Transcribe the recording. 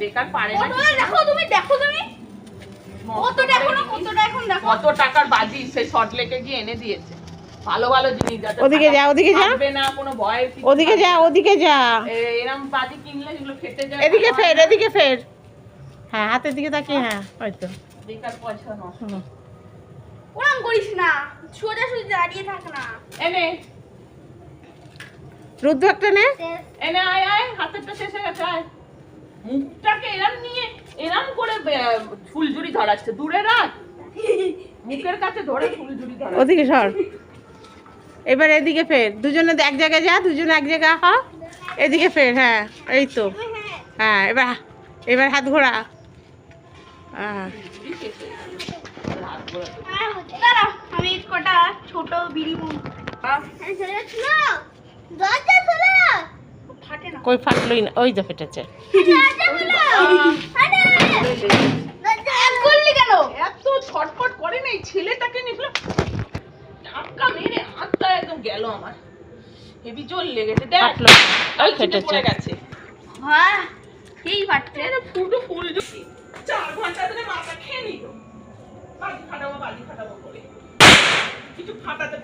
বেকার পারে না কতটা দেখো তুমি দেখো তুমি। কতটা এখন কতটা এখন দেখো। কত টাকার বাজি সে শর্ট লেকে গিয়ে এনে দিয়েছে। ভালো ভালো জিনিস ওদিকে যা, ওদিকে যা। না কোনো ভয় ওদিকে যা ওদিকে যা। বাজি কিনলে যেগুলো ফেটে যায় এদিকে ফের এদিকে ফের। হ্যাঁ হাতের দিকে তাকিয়ে হ্যাঁ হয়তো। বেকার পয়সা নষ্ট। ওরম করিস না। সোজা সোজা দাঁড়িয়ে থাক না। এনে রুদ্র একটা নে। এনে আয় আয় হাতেরটা শেষ হয়ে গেছে আয়। মুখটাকে এরম নিয়ে এরম করে ফুলঝুরি ধরাচ্ছে। দূরে রাখ। মুখের কাছে ধরে ফুলঝুরি ধরাচ্ছে। ওদিকে সর। এবার এদিকে ফের। দুজনে এক জায়গায় যা দুজনে এক জায়গায় হ। এদিকে ফের হ্যাঁ এই তো। হ্যাঁ এবার এবার হাত ঘোরা। হ্যাঁ। আমি কটা ছোট বিড়ি মুখ। কই ফাটলই না ওই তো ফেটেছে। এত ছটফট করে না এই ছেলেটাকে নিয়ে ধাক্কা মেরে হাতটা একদম গেল আমার। হেভি জোর লেগেছে। দেখ ওই কালচিটে ফেটেছে। গেছে। হ্যাঁ এই ফাটছে। ফুল জুটি চার ঘণ্টা ধরে মাথা খেয়ে নিল। বাজি ফাটাবো বাজি ফাটাবো করে। কিছু ফাটাতে